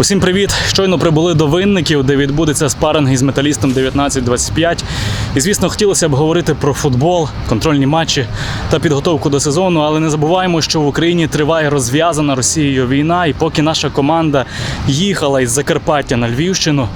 Усім привіт! Щойно прибули до винників, де відбудеться спаринг із металістом 19-25. І звісно, хотілося б говорити про футбол, контрольні матчі та підготовку до сезону. Але не забуваємо, що в Україні триває розв'язана Росією війна. І поки наша команда їхала із Закарпаття на Львівщину,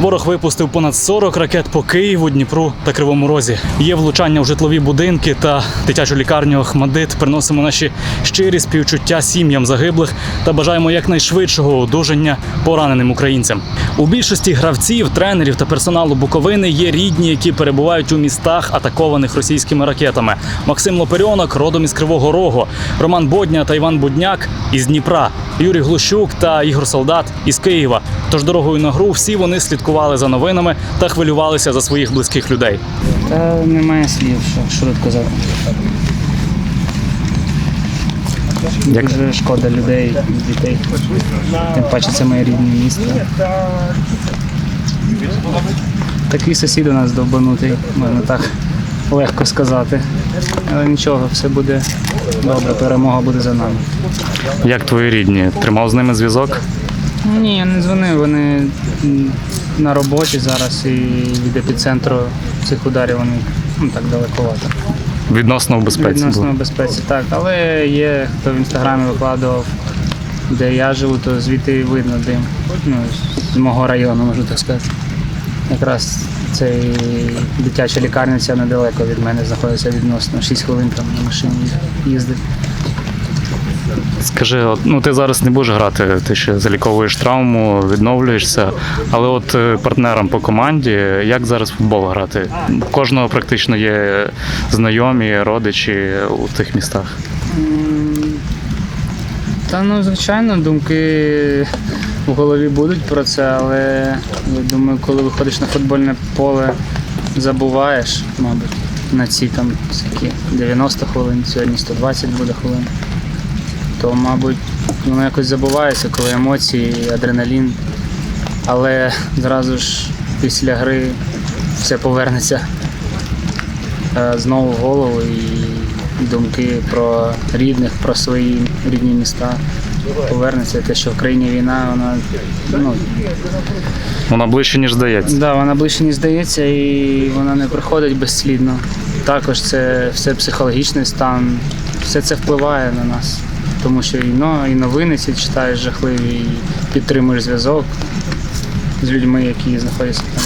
ворог випустив понад 40 ракет по Києву, Дніпру та Кривому Розі. Є влучання в житлові будинки та дитячу лікарню Охмадит. Приносимо наші щирі співчуття сім'ям загиблих та бажаємо якнайшвидшого одужання пораненим українцям. У більшості гравців, тренерів та персоналу Буковини є рідні, які перебувають у містах, атакованих російськими ракетами. Максим Лоперьонок родом із Кривого Рогу, Роман Бодня та Іван Будняк із Дніпра, Юрій Глущук та Ігор Солдат із Києва. Тож дорогою на гру всі вони слідкували за новинами та хвилювалися за своїх близьких людей. Та немає слів, що, казати. Як- Дуже шкода людей, дітей. Тим паче це моє рідне місто. Такий сусід у нас довбанутий, можна так легко сказати. Але нічого, все буде добре, перемога буде за нами. Як твої рідні? Тримав з ними зв'язок? Ні, я не дзвонив, вони на роботі зараз і від епіцентру цих ударів вони ну, так далековато. Відносно в безпеці. Відносно в безпеці, так. Але є, хто в інстаграмі викладував, де я живу, то звідти видно дим. Ну, з мого району, можу так сказати. Якраз цей дитяча лікарня ця недалеко від мене знаходиться відносно 6 хвилин там на машині їздить. Скажи, от, ну ти зараз не будеш грати, ти ще заліковуєш травму, відновлюєшся. Але от е, партнерам по команді, як зараз футбол грати? Кожного практично є знайомі, родичі у тих містах. Та ну, звичайно, думки в голові будуть про це, але я думаю, коли виходиш на футбольне поле, забуваєш, мабуть, на ці там скільки, 90 хвилин, сьогодні 120 буде хвилин. То, мабуть, воно якось забувається, коли емоції, адреналін. Але зразу ж після гри все повернеться е, знову в голову і думки про рідних, про свої рідні міста. Повернеться те, що в країні війна, вона ну Вона ближче, ніж здається. да, вона ближче не здається і вона не приходить безслідно. Також це все психологічний стан, все це впливає на нас. Тому що но, і новини ці читаєш жахливі, і підтримуєш зв'язок з людьми, які знаходяться там.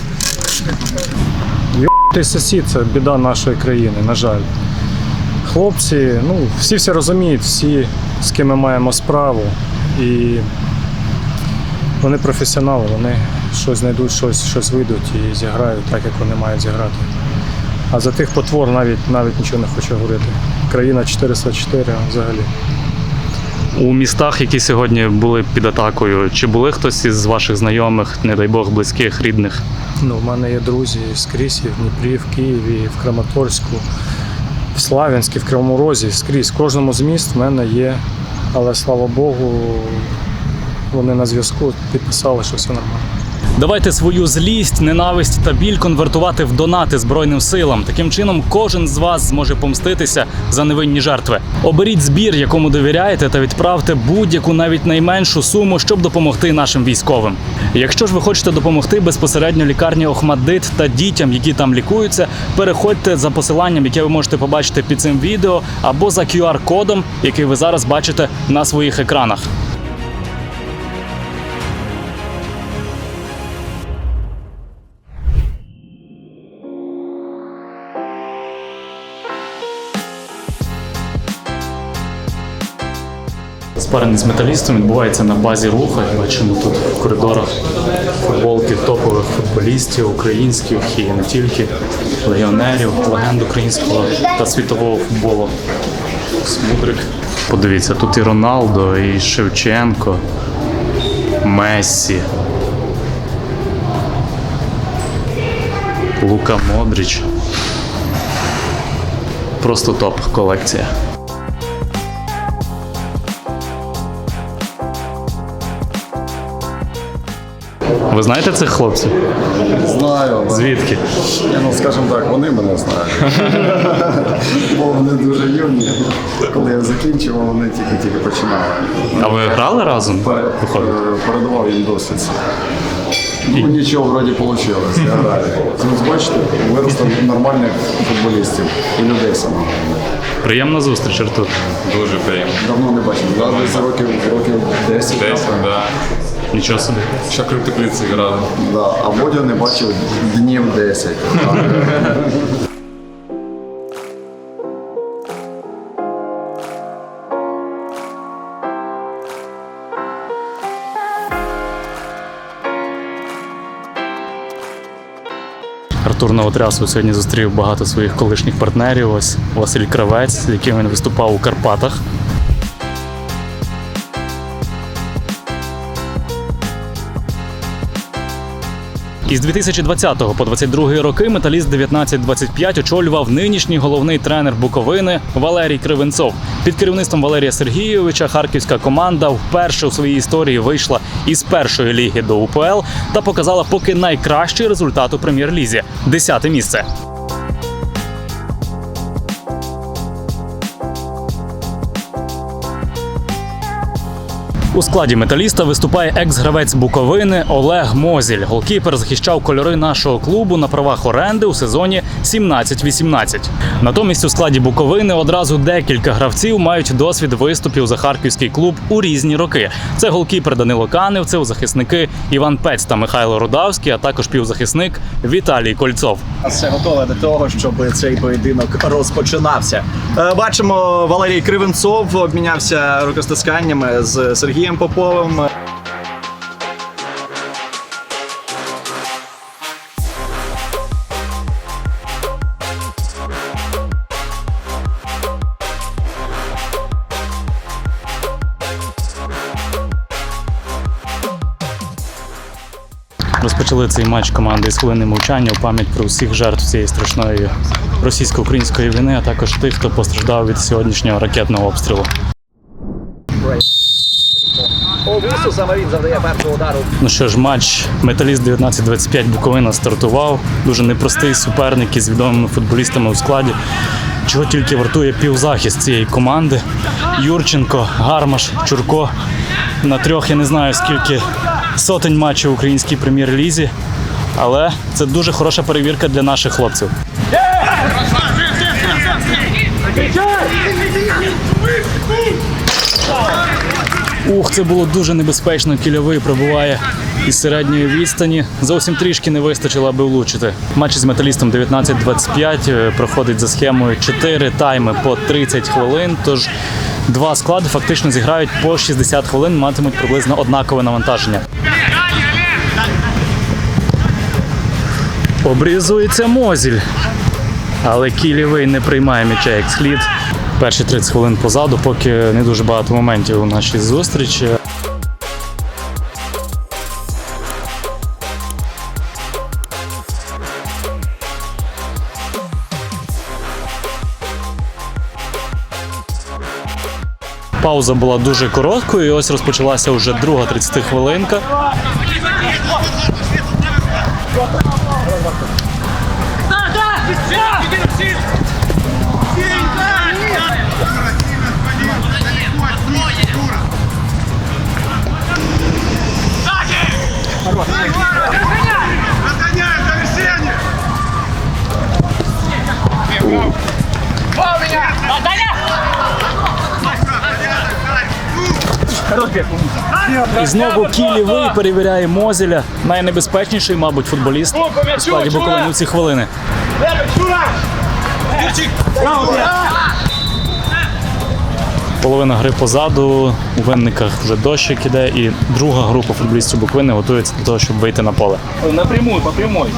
Ти сусід це біда нашої країни, на жаль. Хлопці, ну, всі все розуміють, всі, з ким ми маємо справу. І вони професіонали, вони щось знайдуть, щось, щось вийдуть і зіграють так, як вони мають зіграти. А за тих потвор навіть, навіть нічого не хочу говорити. Країна 404 взагалі. У містах, які сьогодні були під атакою, чи були хтось із ваших знайомих, не дай Бог, близьких, рідних? Ну, в мене є друзі скрізь, в Дніпрі, в Києві, в Краматорську, в Славянській, в Кривому Розі, скрізь. В кожному з міст в мене є. Але слава Богу, вони на зв'язку підписали, що все нормально. Давайте свою злість, ненависть та біль конвертувати в донати Збройним силам. Таким чином, кожен з вас зможе помститися за невинні жертви. Оберіть збір, якому довіряєте, та відправте будь-яку навіть найменшу суму, щоб допомогти нашим військовим. Якщо ж ви хочете допомогти безпосередньо лікарні Охмаддит та дітям, які там лікуються, переходьте за посиланням, яке ви можете побачити під цим відео, або за QR-кодом, який ви зараз бачите на своїх екранах. Спаринг з металістом відбувається на базі руха. Бачимо тут в коридорах футболки топових футболістів, українських і не тільки легіонерів, легенд українського та світового футболу. Смудрик. Подивіться, тут і Роналдо, і Шевченко, Мессі, Лука Модріч. Просто топ колекція. Ви знаєте цих хлопців? Знаю, але, Звідки? ну скажімо так, вони мене знають. Бо вони дуже юні. Коли я закінчив, вони тільки-тільки починали. А ви грали разом? Е, Передавав їм досвід. Ну, нічого вроді вийшло, я граю. Ось бачите, виросли нормальних футболістів і людей саме. Приємна зустріч, Артур. Дуже приємно. Давно не бачив. Десь років, років 10. Десь, да. Нічого собі. Ще крутиплиці грали. Да, а Бодю не бачив днів 10. Артур Новотрясов сьогодні зустрів багато своїх колишніх партнерів. Ось Василь Кравець, з яким він виступав у Карпатах. Із 2020 по 22 роки металіст 1925 очолював нинішній головний тренер Буковини Валерій Кривенцов. Під керівництвом Валерія Сергійовича харківська команда вперше у своїй історії вийшла із першої ліги до УПЛ та показала поки найкращий результат у прем'єр-лізі десяте місце. У складі металіста виступає екс-гравець Буковини Олег Мозіль. Голкіпер захищав кольори нашого клубу на правах оренди у сезоні 17-18. Натомість у складі Буковини одразу декілька гравців мають досвід виступів за харківський клуб у різні роки. Це голкіпер Данило Каневцев, захисники Іван Пець та Михайло Рудавський, а також півзахисник Віталій Кольцов. все готове до того, щоб цей поєдинок розпочинався. Е, Бачимо, Валерій Кривенцов обмінявся рукостисканнями з Сергієм Поповим. Розпочали цей матч команди з хвилини мовчання у пам'ять про усіх жертв цієї страшної російсько-української війни, а також тих, хто постраждав від сьогоднішнього ракетного обстрілу. Овусу саме він завдає першого удару. Ну що ж, матч Металіст 19-25 Буковина стартував. Дуже непростий суперник із відомими футболістами у складі. Чого тільки вартує півзахист цієї команди. Юрченко, Гармаш, Чурко. На трьох я не знаю скільки сотень матчів в українській прем'єр-лізі. Але це дуже хороша перевірка для наших хлопців. Ух, це було дуже небезпечно. Кільовий пробуває із середньої відстані. Зовсім трішки не вистачило, аби влучити. Матч з металістом 19-25 е, проходить за схемою 4 тайми по 30 хвилин. Тож два склади фактично зіграють по 60 хвилин, матимуть приблизно однакове навантаження. Обрізується Мозіль. Але кілівий не приймає м'яча як слід. Перші 30 хвилин позаду, поки не дуже багато моментів у нашій зустрічі. Пауза була дуже короткою, і ось розпочалася вже друга 30 хвилинка. І знову кілівий перевіряє Мозеля. Найнебезпечніший, мабуть, футболіст у складі Буковини у ці хвилини. Половина гри позаду, у винниках вже дощик іде, і друга група футболістів Буковини готується до того, щоб вийти на поле. Напрямую, по прямой.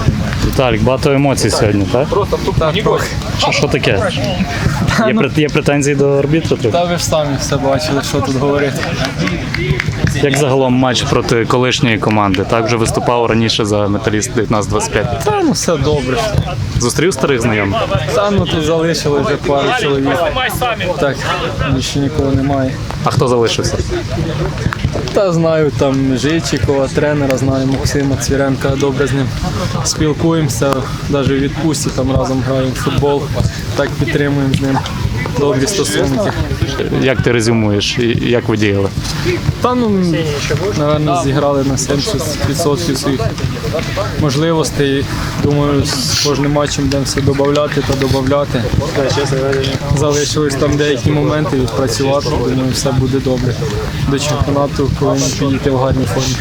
Віталік, багато емоцій сьогодні, так? Просто в тупо не. Що, що таке? Є, прет- є претензії до арбітра? трохи? Та ви ж самі все бачили, що тут говорити. Як загалом матч проти колишньої команди? Так вже виступав раніше за металіст 19-25. Та ну все добре. Зустрів старих знайомих? Та ну тут залишили вже пару чоловік. Так, більше нікого немає. А хто залишився? Та знаю там Жичикова, тренера, знаю Максима Цвіренка, добре з ним спілкуємося, навіть у відпустці там разом граємо в футбол, так підтримуємо з ним добрі стосунки. Як ти резюмуєш? Як ви діяли? Та ну, напевно, зіграли на 70% своїх можливостей. Думаю, з кожним матчем будемо все додати та додати. Залишились там деякі моменти відпрацювати. Думаю, все буде добре. До чемпіонату повинні підійти в гарній формі.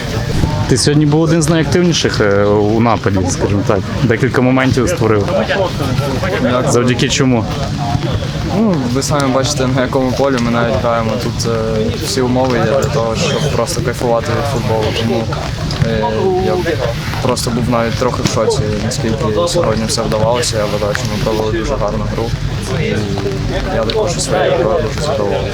Ти сьогодні був один з найактивніших е, у нападі, скажімо так. Декілька моментів створив. Завдяки чому? Ну, ви самі бачите, на якому полі ми навіть граємо. Тут е, всі умови є для того, щоб просто кайфувати від футболу. Тому е, я просто був навіть трохи в шоці, наскільки сьогодні все вдавалося. Я вважаю, що ми провели дуже гарну гру. Я також у своєю грою дуже задоволений.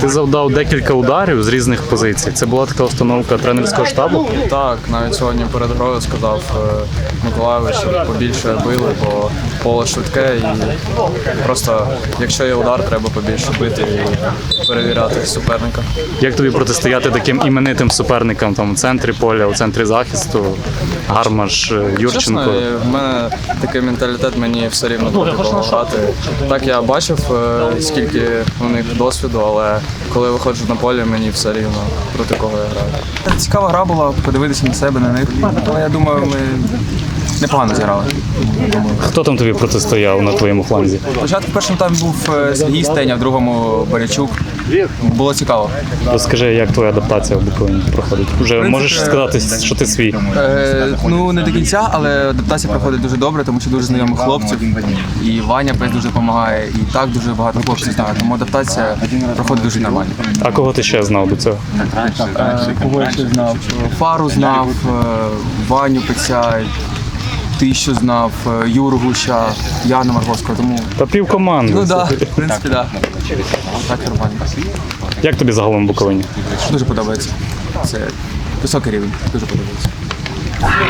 Ти завдав декілька ударів з різних позицій. Це була така установка тренерського штабу. Так, навіть сьогодні перед грою сказав е, Миколаєвич, щоб побільше били, бо поле швидке і просто якщо є удар, треба побільше бити і перевіряти суперника. Як тобі протистояти таким іменитим суперникам там у центрі поля, у центрі захисту? Гармаш, е, Чесно, Юрченко. в мене такий менталітет, мені все рівно грати. Так я бачив, е, скільки у них досвіду, але коли виходжу на поле, мені все рівно проти кого я граю. Цікава гра була, подивитися на себе, на них. Але я думаю, ми непогано зіграли. Хто там тобі протистояв на твоєму фланзі? Спочатку в першому таймі був е, Сергій Стеня, в другому Борячук. Було цікаво. Розкажи, як твоя адаптація в Буковині проходить? Вже можеш сказати, що ти свій. Е, ну не до кінця, але адаптація проходить дуже добре, тому що дуже знайомих хлопців. І Ваня Пес дуже допомагає, і так дуже багато хлопців знає. Тому адаптація проходить дуже нормально. А кого ти ще знав до цього? Кого я ще знав? Фару знав, е, Ваню Пеця, ти що знав, е, Юру Гуща, Яна Марговського. Тому Та пів команди. ну так, да, в принципі, так. Да. Так нормально. Як тобі загалом в Буковині? Дуже подобається. Це високий рівень. Дуже подобається.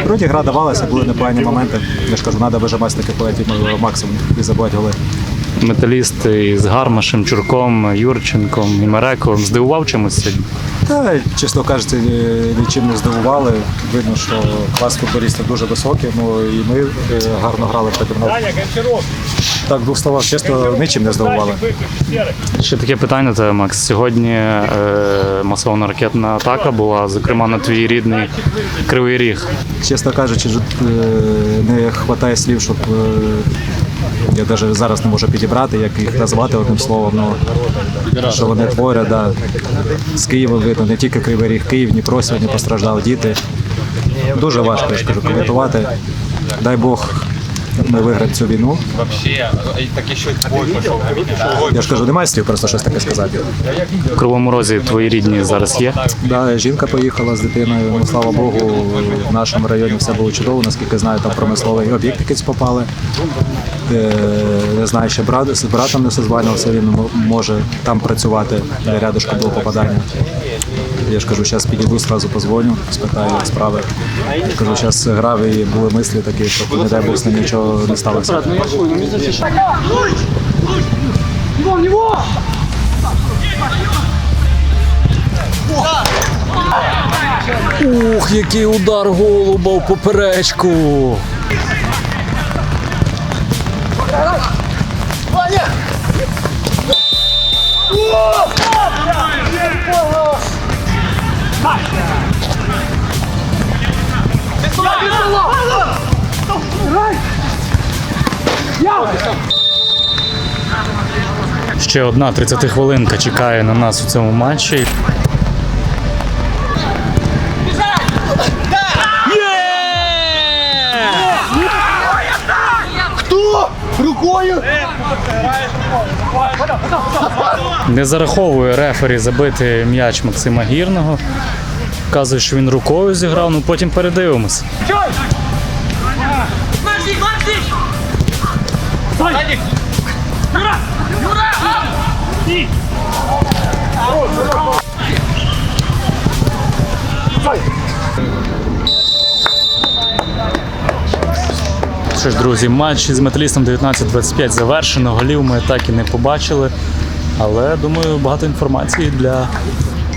Вроді гра давалася, були непогані моменти. Я ж кажу, треба вижимати таких поетів максимум і забувати голи. Металіст із Гармашем, Чурком, Юрченком і Мерековим здивував чимось сьогодні? Та, чесно кажучи, нічим не здивували. Видно, що клас футболістів дуже високий. Ну і ми е, гарно грали проти нас. Так, в двох словах, чесно, нічим не здивували. Ще таке питання до Макс. Сьогодні е, масована ракетна атака була, зокрема на твій рідний Кривий Ріг. Чесно кажучи, е, не вистачає слів, щоб е, я навіть зараз не можу підібрати, як їх назвати одним словом. Ну, що вони творять, да. з Києва видно, не тільки Кривий Ріг, Київ, Дніпро сьогодні постраждали діти. Дуже важко, я ж кажу, коментувати. Дай Бог, ми виграємо цю війну. Я ж кажу, немає слів просто щось таке сказати. В Кривому Розі твої рідні зараз є. Да, жінка поїхала з дитиною. Ну, слава Богу, в нашому районі все було чудово. Наскільки знаю, там промисловий об'єкт якийсь попали. Е, не знаю, ще брат з братом не созванювався, він може там працювати. Рядышком було попадання. Я ж кажу, зараз підійду, зразу позвоню, спитаю, як справи. Я кажу, зараз грав і були мислі такі, що не дай Бог з ним нічого не сталося. Ух, який удар голуба в поперечку. Ще одна 30 хвилинка чекає на нас у цьому матчі. Не зараховує рефері забити м'яч Максима Гірного. Вказує, що він рукою зіграв, ну потім передивимось. Що ж, друзі, матч з металістом 19-25 завершено. Голів ми так і не побачили. Але думаю, багато інформації для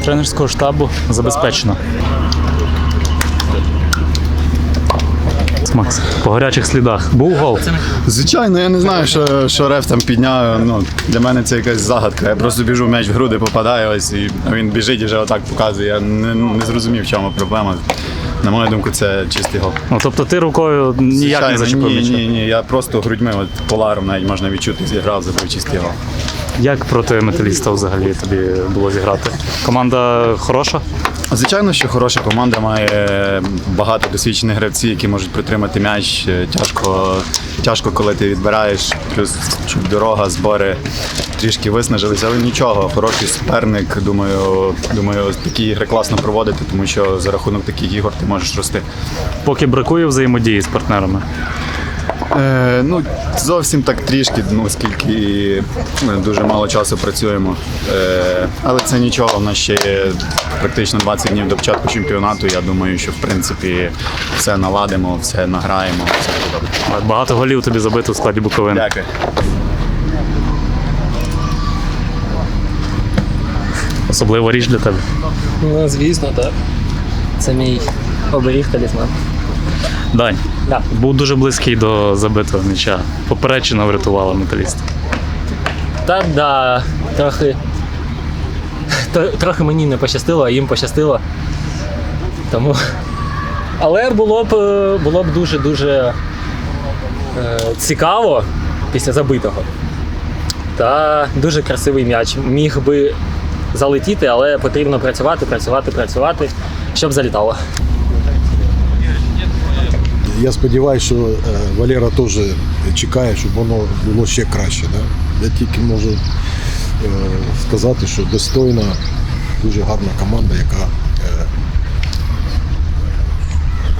тренерського штабу забезпечено. Макс, по гарячих слідах. Був гол. Звичайно, я не знаю, що, що реф там підняв. Ну, для мене це якась загадка. Я просто біжу, м'яч в груди попадає, ось і він біжить і вже отак показує. Я не, не зрозумів, в чому проблема. На мою думку, це чистий гол. Ну, тобто ти рукою ніяк не Звичайно, зачепив ні, ні, ні. Я просто грудьми, от поларом навіть можна відчути, зіграв, забив чистий гол. Як проти металіста взагалі тобі було зіграти? Команда хороша? Звичайно, що хороша команда має багато досвідчених гравців, які можуть притримати м'яч. Е, Тяжко, тяжко, коли ти відбираєш, плюс дорога, збори трішки виснажилися, але нічого. Хороший суперник. Думаю, думаю, такі ігри класно проводити, тому що за рахунок таких ігор ти можеш рости. Поки бракує взаємодії з партнерами. Е, ну, зовсім так трішки, ну, оскільки ми дуже мало часу працюємо. Е, але це нічого, в нас ще є практично 20 днів до початку чемпіонату. Я думаю, що в принципі все наладимо, все награємо, все буде добре. Багато голів тобі забито у складі Буковини. Дякую. Особлива річ для тебе. Ну, звісно, так. Це мій оберіг талісман. Дань, Да. був дуже близький до забитого м'яча. Поперечина врятувала металіста. Та да, трохи. Трохи мені не пощастило, а їм пощастило. Тому. Але було б було б дуже-дуже е, цікаво після забитого. Та дуже красивий м'яч. Міг би залетіти, але потрібно працювати, працювати, працювати, щоб залітало. Я сподіваюся, що е, Валера теж чекає, щоб воно було ще краще. Да? Я тільки можу е, сказати, що достойна, дуже гарна команда, яка е,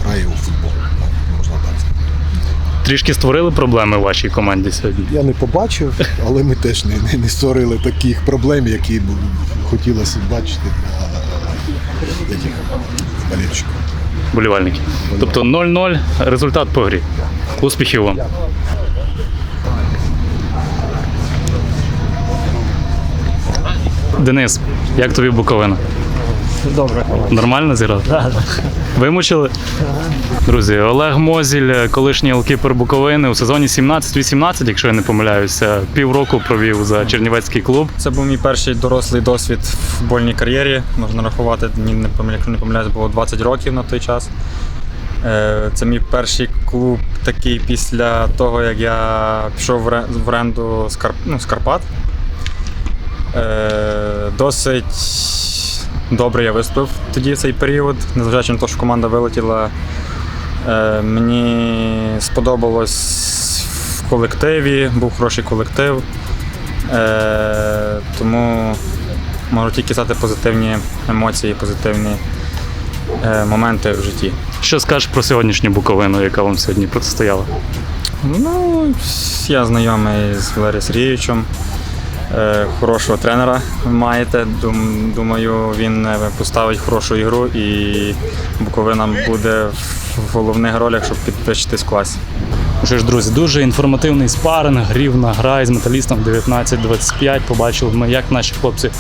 грає у футбол. Можна так сказати. Трішки створили проблеми в вашій команді сьогодні. Я не побачив, але ми теж не, не, не створили таких проблем, які б хотілося б бачити для таких болельщиків. Болівальники. Тобто 0-0, результат по грі. Успіхів вам. Денис, як тобі Буковина? Добре. Нормально зіграв? Вимучили? Друзі, Олег Мозіль, колишній голкіпер Буковини у сезоні 17-18, якщо я не помиляюся, півроку провів за Чернівецький клуб. Це був мій перший дорослий досвід в футбольній кар'єрі. Можна рахувати, ні, не якщо не помиляюсь, було 20 років на той час. Е, Це мій перший клуб такий після того, як я пішов в оренду з, ну, Карпат. Е, Досить добре я виступив тоді цей період, незважаючи на те, що команда вилетіла. Е, Мені сподобалось в колективі, був хороший колектив. Е, тому можу тільки казати позитивні емоції, позитивні е, моменти в житті. Що скажеш про сьогоднішню Буковину, яка вам сьогодні протистояла? Ну, я знайомий з Валерієм Сергійовичем. Е, Хорошого тренера маєте. Думаю, він е, поставить хорошу ігру і Буковина буде в головних ролях, щоб підвищитись в класі. Що ж, друзі, дуже інформативний спаринг, рівна гра із металістом 19-25. Побачили ми, як наші хлопці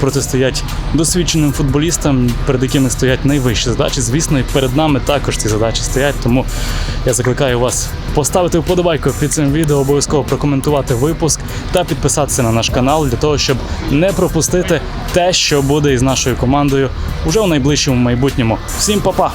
протистоять досвідченим футболістам, перед якими стоять найвищі задачі. Звісно, і перед нами також ці задачі стоять. Тому я закликаю вас поставити вподобайку під цим відео, обов'язково прокоментувати випуск та підписатися на наш канал для того, щоб не пропустити те, що буде із нашою командою уже у найближчому майбутньому. Всім па-па!